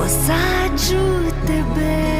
посаджу тебе,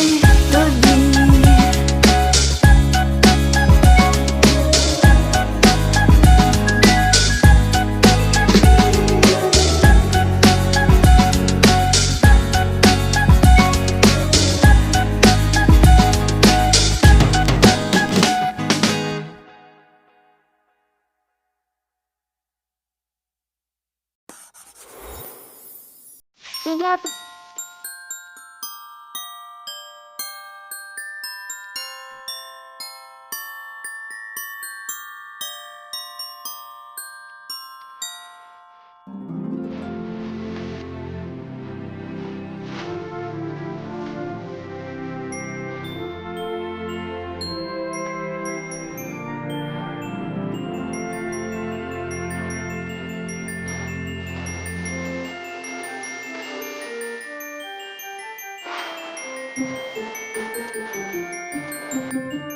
Love. Música